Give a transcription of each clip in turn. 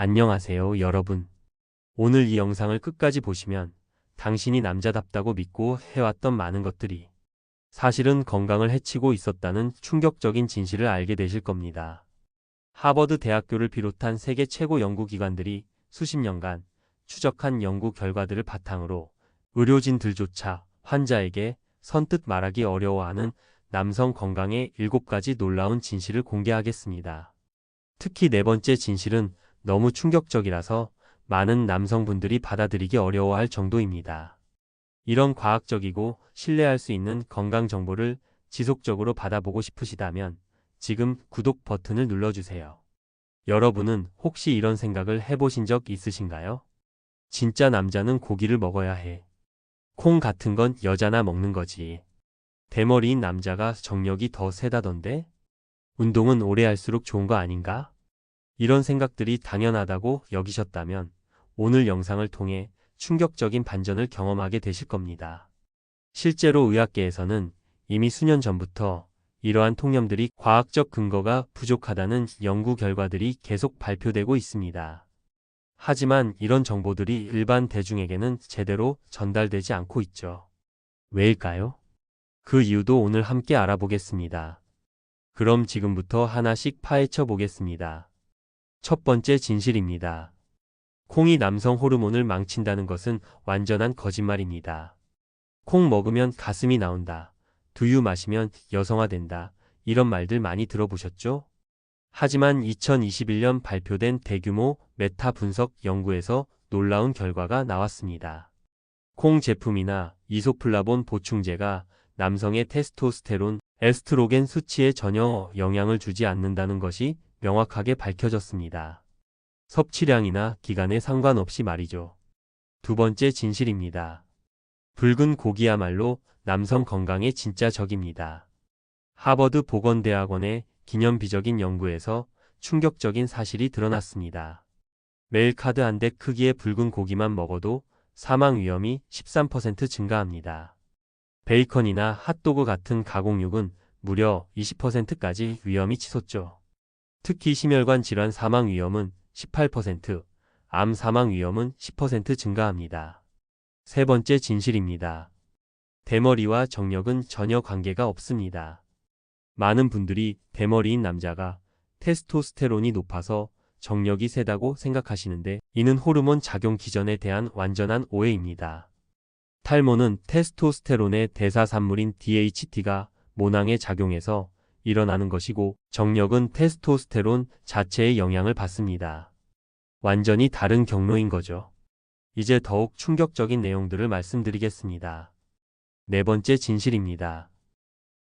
안녕하세요, 여러분. 오늘 이 영상을 끝까지 보시면 당신이 남자답다고 믿고 해왔던 많은 것들이 사실은 건강을 해치고 있었다는 충격적인 진실을 알게 되실 겁니다. 하버드 대학교를 비롯한 세계 최고 연구기관들이 수십 년간 추적한 연구 결과들을 바탕으로 의료진들조차 환자에게 선뜻 말하기 어려워하는 남성 건강의 7가지 놀라운 진실을 공개하겠습니다. 특히 네 번째 진실은 너무 충격적이라서 많은 남성분들이 받아들이기 어려워할 정도입니다. 이런 과학적이고 신뢰할 수 있는 건강 정보를 지속적으로 받아보고 싶으시다면 지금 구독 버튼을 눌러주세요. 여러분은 혹시 이런 생각을 해보신 적 있으신가요? 진짜 남자는 고기를 먹어야 해. 콩 같은 건 여자나 먹는 거지. 대머리인 남자가 정력이 더 세다던데? 운동은 오래 할수록 좋은 거 아닌가? 이런 생각들이 당연하다고 여기셨다면 오늘 영상을 통해 충격적인 반전을 경험하게 되실 겁니다. 실제로 의학계에서는 이미 수년 전부터 이러한 통념들이 과학적 근거가 부족하다는 연구 결과들이 계속 발표되고 있습니다. 하지만 이런 정보들이 일반 대중에게는 제대로 전달되지 않고 있죠. 왜일까요? 그 이유도 오늘 함께 알아보겠습니다. 그럼 지금부터 하나씩 파헤쳐 보겠습니다. 첫 번째 진실입니다. 콩이 남성 호르몬을 망친다는 것은 완전한 거짓말입니다. 콩 먹으면 가슴이 나온다. 두유 마시면 여성화된다. 이런 말들 많이 들어보셨죠? 하지만 2021년 발표된 대규모 메타 분석 연구에서 놀라운 결과가 나왔습니다. 콩 제품이나 이소플라본 보충제가 남성의 테스토스테론, 에스트로겐 수치에 전혀 영향을 주지 않는다는 것이 명확하게 밝혀졌습니다. 섭취량이나 기간에 상관없이 말이죠. 두 번째 진실입니다. 붉은 고기야말로 남성 건강에 진짜 적입니다. 하버드 보건대학원의 기념비적인 연구에서 충격적인 사실이 드러났습니다. 매일 카드 한 대 크기의 붉은 고기만 먹어도 사망 위험이 13% 증가합니다. 베이컨이나 핫도그 같은 가공육은 무려 20%까지 위험이 치솟죠. 특히 심혈관 질환 사망 위험은 18%, 암 사망 위험은 10% 증가합니다. 세 번째 진실입니다. 대머리와 정력은 전혀 관계가 없습니다. 많은 분들이 대머리인 남자가 테스토스테론이 높아서 정력이 세다고 생각하시는데 이는 호르몬 작용 기전에 대한 완전한 오해입니다. 탈모는 테스토스테론의 대사산물인 DHT가 모낭에 작용해서 일어나는 것이고 정력은 테스토스테론 자체의 영향을 받습니다. 완전히 다른 경로인 거죠. 이제 더욱 충격적인 내용들을 말씀드리겠습니다. 네 번째 진실입니다.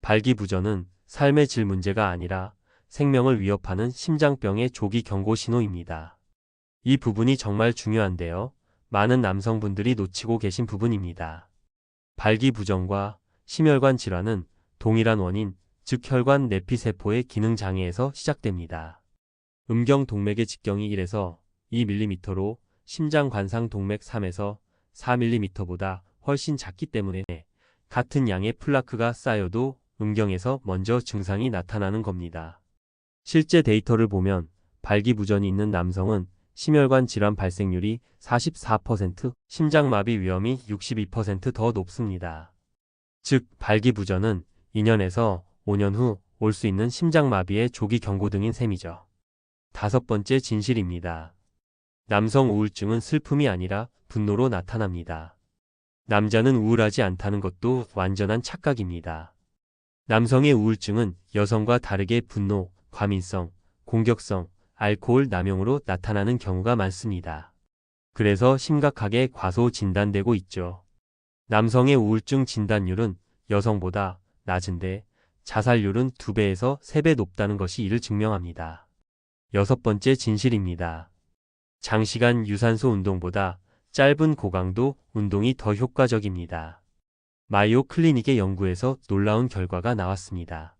발기부전은 삶의 질 문제가 아니라 생명을 위협하는 심장병의 조기 경고 신호입니다. 이 부분이 정말 중요한데요. 많은 남성분들이 놓치고 계신 부분입니다. 발기부전과 심혈관 질환은 동일한 원인, 즉 혈관 내피세포의 기능 장애에서 시작됩니다. 음경 동맥의 직경이 1에서 2mm로 심장 관상 동맥 3에서 4mm보다 훨씬 작기 때문에 같은 양의 플라크가 쌓여도 음경에서 먼저 증상이 나타나는 겁니다. 실제 데이터를 보면 발기부전이 있는 남성은 심혈관 질환 발생률이 44%, 심장마비 위험이 62%더 높습니다. 즉, 발기부전은 2년에서 5년 후 올 수 있는 심장마비의 조기 경고 등인 셈이죠. 다섯 번째 진실입니다. 남성 우울증은 슬픔이 아니라 분노로 나타납니다. 남자는 우울하지 않다는 것도 완전한 착각입니다. 남성의 우울증은 여성과 다르게 분노, 과민성, 공격성, 알코올 남용으로 나타나는 경우가 많습니다. 그래서 심각하게 과소 진단되고 있죠. 남성의 우울증 진단율은 여성보다 낮은데 자살률은 2배에서 3배 높다는 것이 이를 증명합니다. 여섯 번째 진실입니다. 장시간 유산소 운동보다 짧은 고강도 운동이 더 효과적입니다. 마이오 클리닉의 연구에서 놀라운 결과가 나왔습니다.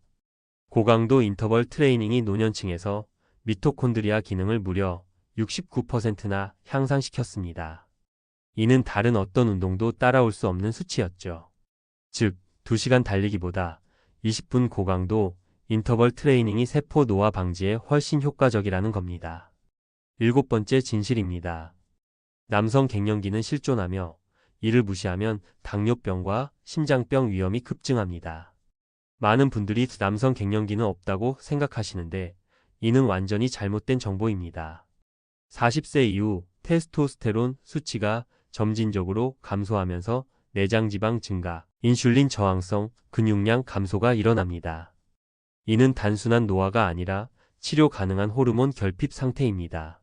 고강도 인터벌 트레이닝이 노년층에서 미토콘드리아 기능을 무려 69%나 향상시켰습니다. 이는 다른 어떤 운동도 따라올 수 없는 수치였죠. 즉, 2시간 달리기보다 20분 고강도 인터벌 트레이닝이 세포 노화 방지에 훨씬 효과적이라는 겁니다. 일곱 번째 진실입니다. 남성 갱년기는 실존하며 이를 무시하면 당뇨병과 심장병 위험이 급증합니다. 많은 분들이 남성 갱년기는 없다고 생각하시는데 이는 완전히 잘못된 정보입니다. 40세 이후 테스토스테론 수치가 점진적으로 감소하면서 내장 지방 증가, 인슐린 저항성, 근육량 감소가 일어납니다. 이는 단순한 노화가 아니라 치료 가능한 호르몬 결핍 상태입니다.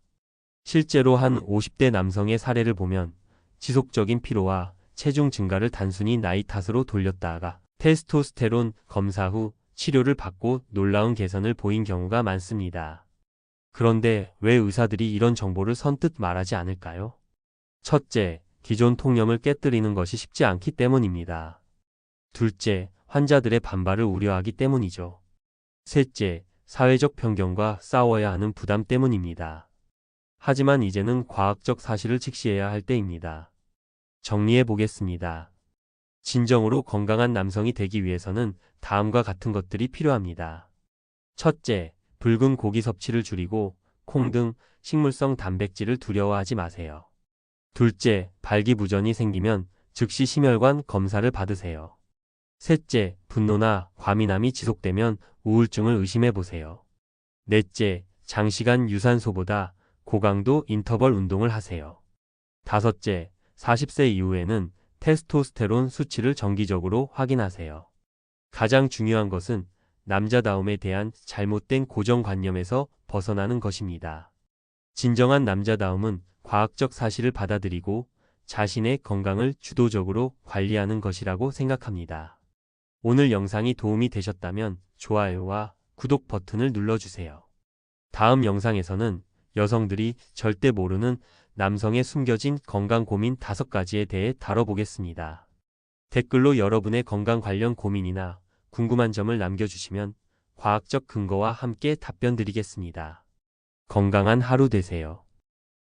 실제로 한 50대 남성의 사례를 보면 지속적인 피로와 체중 증가를 단순히 나이 탓으로 돌렸다가 테스토스테론 검사 후 치료를 받고 놀라운 개선을 보인 경우가 많습니다. 그런데 왜 의사들이 이런 정보를 선뜻 말하지 않을까요? 첫째, 기존 통념을 깨뜨리는 것이 쉽지 않기 때문입니다. 둘째, 환자들의 반발을 우려하기 때문이죠. 셋째, 사회적 편견과 싸워야 하는 부담 때문입니다. 하지만 이제는 과학적 사실을 직시해야 할 때입니다. 정리해 보겠습니다. 진정으로 건강한 남성이 되기 위해서는 다음과 같은 것들이 필요합니다. 첫째, 붉은 고기 섭취를 줄이고 콩 등 식물성 단백질을 두려워하지 마세요. 둘째, 발기부전이 생기면 즉시 심혈관 검사를 받으세요. 셋째, 분노나 과민함이 지속되면 우울증을 의심해 보세요. 넷째, 장시간 유산소보다 고강도 인터벌 운동을 하세요. 다섯째, 40세 이후에는 테스토스테론 수치를 정기적으로 확인하세요. 가장 중요한 것은 남자다움에 대한 잘못된 고정관념에서 벗어나는 것입니다. 진정한 남자다움은 과학적 사실을 받아들이고 자신의 건강을 주도적으로 관리하는 것이라고 생각합니다. 오늘 영상이 도움이 되셨다면 좋아요와 구독 버튼을 눌러주세요. 다음 영상에서는 여성들이 절대 모르는 남성의 숨겨진 건강 고민 5가지에 대해 다뤄보겠습니다. 댓글로 여러분의 건강 관련 고민이나 궁금한 점을 남겨주시면 과학적 근거와 함께 답변 드리겠습니다. 건강한 하루 되세요.